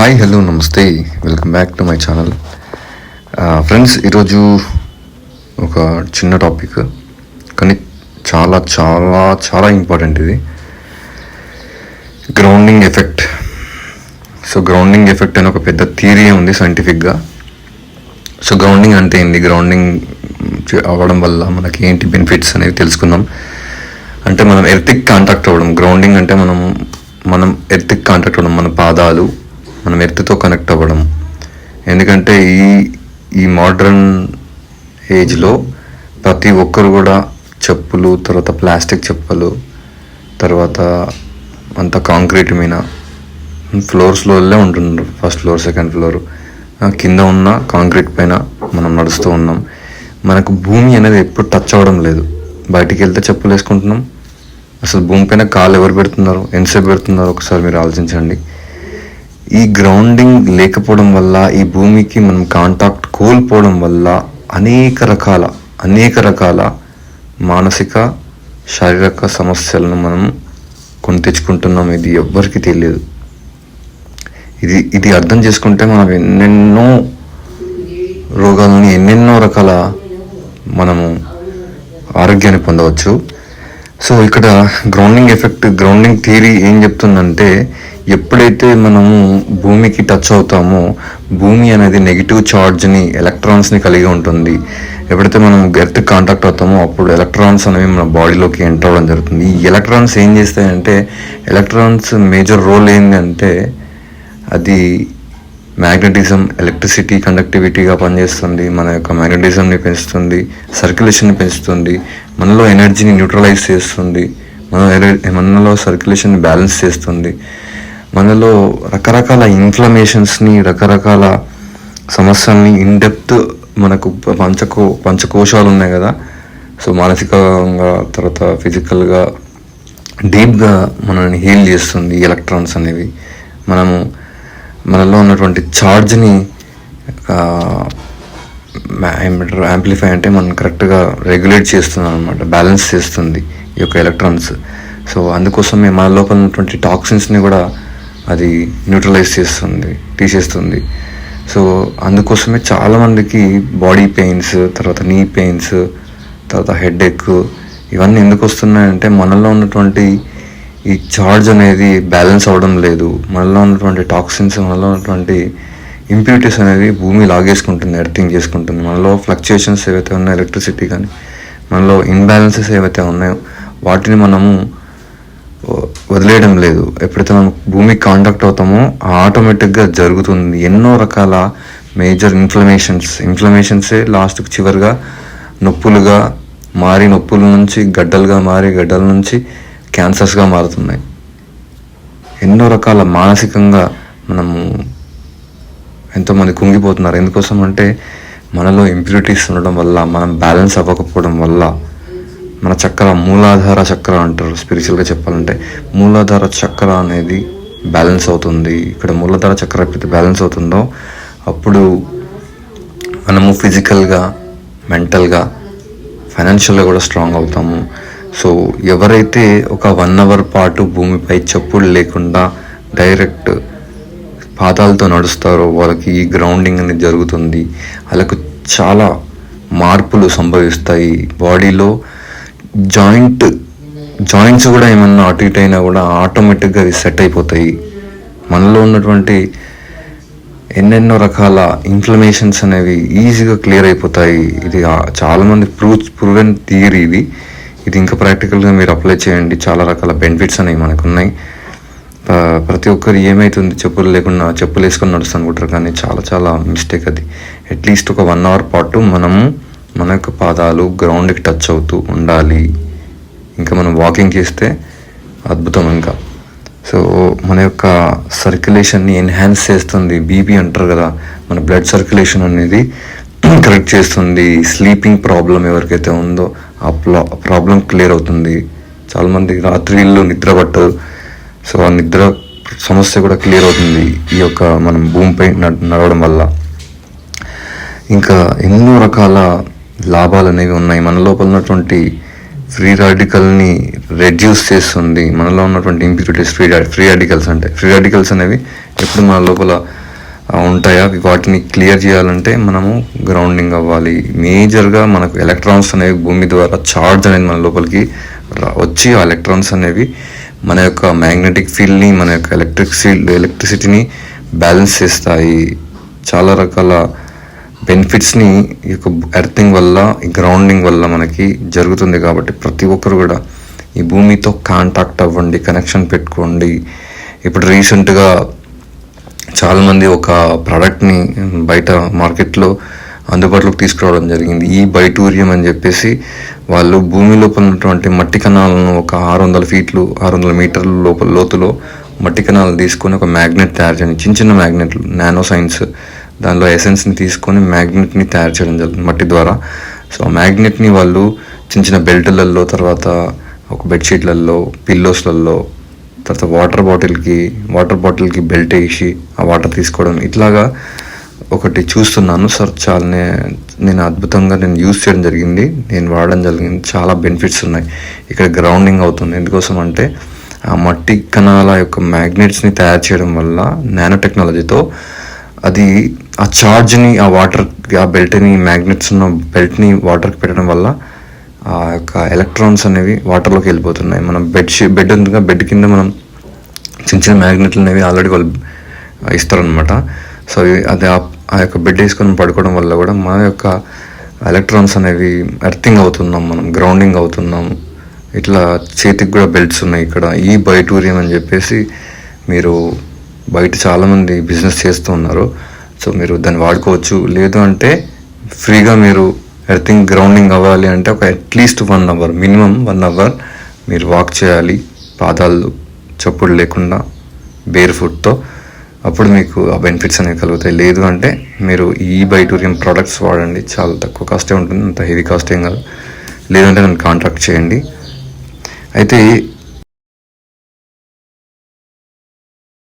Hi hello నమస్తే. Welcome back to my channel friends ఈరోజు ఒక చిన్న టాపిక్ కానీ చాలా చాలా చాలా ఇంపార్టెంట్ ఇది. Grounding effect so grounding effect అని ఒక పెద్ద థియరీ ఉంది సైంటిఫిక్గా సో గ్రౌండింగ్ అంటే ఏంది? గ్రౌండింగ్ అవ్వడం వల్ల మనకి ఏంటి బెనిఫిట్స్ అనేవి తెలుసుకుందాం. అంటే మనం ఎర్తిక్ కాంటాక్ట్ అవ్వడం. గ్రౌండింగ్ అంటే మనం మనం ఎర్తిక్ కాంటాక్ట్ అవ్వడం మన పాదాలు మనం ఎర్త్తో కనెక్ట్ అవ్వడం. ఎందుకంటే ఈ ఈ మోడ్రన్ ఏజ్లో ప్రతి ఒక్కరు కూడా చెప్పులు తర్వాత ప్లాస్టిక్ చెప్పులు తర్వాత అంత కాంక్రీట్ మీద ఫ్లోర్స్లోనే ఉంటున్నారు. ఫస్ట్ ఫ్లోర్ సెకండ్ ఫ్లోర్ కింద ఉన్న కాంక్రీట్ పైన మనం నడుస్తూ ఉన్నాం. మనకు భూమి అనేది ఎప్పుడు టచ్ అవ్వడం లేదు. బయటికి వెళ్తే చెప్పులు వేసుకుంటున్నాం. అసలు భూమి పైన కాలు ఎవరు పెడుతున్నారు? ఎంతసేపు పెడుతున్నారు? ఒకసారి మీరు ఆలోచించండి. ఈ గ్రౌండింగ్ లేకపోవడం వల్ల ఈ భూమికి మనం కాంటాక్ట్ కోల్పోవడం వల్ల అనేక రకాల అనేక రకాల మానసిక శారీరక సమస్యలను మనం కొని తెచ్చుకుంటున్నాం. ఇది ఎవ్వరికి తెలియదు. ఇది ఇది అర్థం చేసుకుంటే మనం ఎన్నెన్నో రోగాలని ఎన్నెన్నో రకాల మనము ఆరోగ్యాన్ని పొందవచ్చు. సో ఇక్కడ గ్రౌండింగ్ ఎఫెక్ట్ గ్రౌండింగ్ థియరీ ఏం చెప్తుందంటే ఎప్పుడైతే మనము భూమికి టచ్ అవుతామో భూమి అనేది నెగిటివ్ ఛార్జ్ని ఎలక్ట్రాన్స్ని కలిగి ఉంటుంది. ఎప్పుడైతే మనం ఎర్త్ కాంటాక్ట్ అవుతామో అప్పుడు ఎలక్ట్రాన్స్ అనేవి మన బాడీలోకి ఎంటర్ అవ్వడం జరుగుతుంది. ఈ ఎలక్ట్రాన్స్ ఏం చేస్తాయంటే ఎలక్ట్రాన్స్ మేజర్ రోల్ ఏంటంటే అది మ్యాగ్నెటిజం ఎలక్ట్రిసిటీ కండక్టివిటీగా పనిచేస్తుంది మన యొక్క మ్యాగ్నెటిజంని పెంచుతుంది సర్క్యులేషన్ని పెంచుతుంది మనలో ఎనర్జీని న్యూట్రలైజ్ చేస్తుంది మన మనలో సర్క్యులేషన్ బ్యాలెన్స్ చేస్తుంది. మనలో రకరకాల ఇన్ఫ్లమేషన్స్ని రకరకాల సమస్యల్ని ఇన్ డెప్త్ మనకు పంచకో పంచకోశాలు ఉన్నాయి కదా. సో మానసికంగా తర్వాత ఫిజికల్గా డీప్గా మనల్ని హీల్ చేస్తుంది ఎలక్ట్రాన్స్ అనేవి. మనము మనలో ఉన్నటువంటి ఛార్జ్ని ఏమంటారు యాంప్లిఫై అంటే మనం కరెక్ట్గా రెగ్యులేట్ చేస్తుంది అనమాట బ్యాలెన్స్ చేస్తుంది ఈ యొక్క ఎలక్ట్రాన్స్. సో అందుకోసమే మన లోపల ఉన్నటువంటి టాక్సిన్స్ని కూడా అది న్యూట్రలైజ్ చేస్తుంది తీసేస్తుంది. సో అందుకోసమే చాలామందికి బాడీ పెయిన్స్ తర్వాత నీ పెయిన్స్ తర్వాత హెడ్ ఎక్ ఇవన్నీ ఎందుకు వస్తున్నాయంటే మనలో ఉన్నటువంటి ఈ చార్జ్ అనేది బ్యాలెన్స్ అవ్వడం లేదు. మనలో ఉన్నటువంటి టాక్సిన్స్ మనలో ఉన్నటువంటి ఇంప్యూరిటీస్ అనేది భూమి లాగేసుకుంటుంది ఎర్థింగ్ చేసుకుంటుంది. మనలో ఫ్లక్చుయేషన్స్ ఏవైతే ఉన్నాయో ఎలక్ట్రిసిటీ కానీ మనలో ఇన్బ్యాలెన్సెస్ ఏవైతే ఉన్నాయో వాటిని మనము వదిలేయడం లేదు. ఎప్పుడైతే మనం భూమికి కాంటాక్ట్ అవుతామో ఆటోమేటిక్గా జరుగుతుంది. ఎన్నో రకాల మేజర్ ఇన్ఫ్లమేషన్స్ ఇన్ఫ్లమేషన్సే లాస్ట్కి చివరిగా నొప్పులుగా మారి నొప్పుల నుంచి గడ్డలుగా మారి గడ్డల నుంచి క్యాన్సర్స్గా మారుతున్నాయి. ఎన్నో రకాల మానసికంగా మనము ఎంతోమంది కుంగిపోతున్నారు. ఎందుకోసం అంటే మనలో ఇంప్యూరిటీస్ ఉండడం వల్ల మనం బ్యాలెన్స్ అవ్వకపోవడం వల్ల మన చక్ర మూలాధార చక్ర అంటారు. స్పిరిచువల్గా చెప్పాలంటే మూలాధార చక్ర అనేది బ్యాలెన్స్ అవుతుంది. ఇక్కడ మూలాధార చక్ర ఎప్పుడైతే బ్యాలెన్స్ అవుతుందో అప్పుడు మనము ఫిజికల్గా మెంటల్గా ఫైనాన్షియల్గా కూడా స్ట్రాంగ్ అవుతాము. సో ఎవరైతే ఒక వన్ అవర్ పాటు భూమిపై చెప్పులు లేకుండా డైరెక్ట్ పాదాలతో నడుస్తారో వాళ్ళకి ఈ గ్రౌండింగ్ అనేది జరుగుతుంది. వాళ్ళకు చాలా మార్పులు సంభవిస్తాయి. బాడీలో జాయింట్ జాయింట్స్ కూడా ఏమన్నా అటు ఇటు అయినా కూడా ఆటోమేటిక్గా అవి సెట్ అయిపోతాయి. మనలో ఉన్నటువంటి ఎన్నెన్నో రకాల ఇన్ఫ్లమేషన్స్ అనేవి ఈజీగా క్లియర్ అయిపోతాయి. ఇది చాలామంది ప్రూవ్ ప్రూవెన్ థియరీ ఇది. ఇది ఇంకా ప్రాక్టికల్గా మీరు అప్లై చేయండి. చాలా రకాల బెనిఫిట్స్ అనేవి మనకు ఉన్నాయి ప్రతి ఒక్కరు ఏమవుతుంది చెప్పులు లేకుండా చెప్పులు వేసుకొని నడుస్తూ అనుకుంటారు. కానీ చాలా చాలా మిస్టేక్ అది. అట్లీస్ట్ ఒక వన్ అవర్ పాటు మనము మన యొక్క పాదాలు గ్రౌండ్కి టచ్ అవుతూ ఉండాలి. ఇంకా మనం వాకింగ్ చేస్తే అద్భుతం ఇంకా. సో మన యొక్క సర్క్యులేషన్ని ఎన్హాన్స్ చేస్తుంది. బీపీ అంటారు కదా మన బ్లడ్ సర్క్యులేషన్ అనేది కరెక్ట్ చేస్తుంది. స్లీపింగ్ ప్రాబ్లం ఎవరికైతే ఉందో ఆ ప్రాబ్లం క్లియర్ అవుతుంది. చాలామంది రాత్రిళ్ళు నిద్ర పట్టదు. సో ఆ నిద్ర సమస్య కూడా క్లియర్ అవుతుంది ఈ యొక్క మనం భూమిపై నడవడం వల్ల. ఇంకా ఎన్నో రకాల లాభాలు అనేవి ఉన్నాయి. మన లోపల ఉన్నటువంటి ఫ్రీ రాడికల్ని రెడ్యూస్ చేస్తుంది. మనలో ఉన్నటువంటి ఇంప్యూరిటీస్ ఫ్రీ ఫ్రీ రాడికల్స్ అంటే ఫ్రీ రాడికల్స్ అనేవి ఎప్పుడు మన లోపల ఉంటాయా? అవి వాటిని క్లియర్ చేయాలంటే మనము గ్రౌండింగ్ అవ్వాలి. మేజర్గా మనకు ఎలక్ట్రాన్స్ అనేవి భూమి ద్వారా చార్జ్ అనేది మన లోపలికి వచ్చి ఆ ఎలక్ట్రాన్స్ అనేవి మన యొక్క మ్యాగ్నెటిక్ ఫీల్డ్ని మన యొక్క ఎలక్ట్రిక్ ఫీల్డ్ ఎలక్ట్రిసిటీని బ్యాలెన్స్ చేస్తాయి. చాలా రకాల బెనిఫిట్స్ని ఈ యొక్క ఎర్తింగ్ వల్ల ఈ గ్రౌండింగ్ వల్ల మనకి జరుగుతుంది కాబట్టి ప్రతి ఒక్కరు కూడా ఈ భూమితో కాంటాక్ట్ అవ్వండి కనెక్షన్ పెట్టుకోండి. ఇప్పుడు రీసెంట్గా చాలామంది ఒక ప్రోడక్ట్ని బయట మార్కెట్లో అందుబాటులోకి తీసుకురావడం జరిగింది. ఈ బైటూరియం అని చెప్పేసి వాళ్ళు భూమి లోపల ఉన్నటువంటి మట్టి కణాలను ఒక ఆరు వందల ఫీట్లు ఆరు వందల మీటర్ల లోపల లోతులో మట్టి కణాలు తీసుకొని ఒక మ్యాగ్నెట్ తయారు చేయడం చిన్న చిన్న మ్యాగ్నెట్లు నానో సైన్స్ దానిలో ఎసెన్స్ని తీసుకొని మ్యాగ్నెట్ని తయారు చేయడం జరుగుతుంది మట్టి ద్వారా. సో ఆ మ్యాగ్నెట్ని వాళ్ళు చిన్న చిన్న బెల్ట్లలో తర్వాత ఒక బెడ్షీట్లలో పిల్లోస్లలో తర్వాత వాటర్ బాటిల్కి వాటర్ బాటిల్కి బెల్ట్ వేసి ఆ వాటర్ తీసుకోవడం. ఇట్లాగా ఒకటి చూస్తున్నాను. సార్ చాలా నేను అద్భుతంగా నేను యూజ్ చేయడం జరిగింది. నేను వాడడం జరిగింది. చాలా బెనిఫిట్స్ ఉన్నాయి. ఇక్కడ గ్రౌండింగ్ అవుతుంది. ఎందుకోసం అంటే ఆ మట్టి కణాల యొక్క మ్యాగ్నెట్స్ని తయారు చేయడం వల్ల నానో టెక్నాలజీతో అది ఆ చార్జ్ని ఆ వాటర్ ఆ బెల్ట్ని మ్యాగ్నెట్స్ ఉన్న బెల్ట్ని వాటర్కి పెట్టడం వల్ల ఆ యొక్క ఎలక్ట్రాన్స్ అనేవి వాటర్లోకి వెళ్ళిపోతున్నాయి. మనం బెడ్ షీ బెడ్ ఉందిగా బెడ్ కింద మనం చిన్న చిన్న మ్యాగ్నెట్లు అనేవి ఆల్రెడీ వాళ్ళు ఇస్తారనమాట సో అది ఆ- యొక్క బెడ్ వేసుకొని పడుకోవడం వల్ల కూడా మన యొక్క ఎలక్ట్రాన్స్ అనేవి ఎర్తింగ్ అవుతున్నాం మనం గ్రౌండింగ్ అవుతున్నాం. ఇట్లా చేతికి కూడా బెల్ట్స్ ఉన్నాయి ఇక్కడ. ఈ బైటూరియం అని చెప్పేసి మీరు బయట చాలామంది బిజినెస్ చేస్తూ ఉన్నారు. సో మీరు దాన్ని వాడుకోవచ్చు. లేదు అంటే ఫ్రీగా మీరు ఐ థింక్ గ్రౌండింగ్ అవ్వాలి అంటే ఒక at least one hour minimum one hour మీరు వాక్ చేయాలి. పాదాలు చప్పుడు లేకుండా బేర్ ఫుడ్తో అప్పుడు మీకు ఆ బెనిఫిట్స్ అనేవి కలుగుతాయి. లేదు అంటే మీరు ఈ బైటూరియం ప్రోడక్ట్స్ వాడండి. చాలా తక్కువ కాస్టే ఉంటుంది. అంత హెవీ కాస్ట్ ఏం కాదు. లేదంటే నన్ను కాంటాక్ట్ చేయండి. అయితే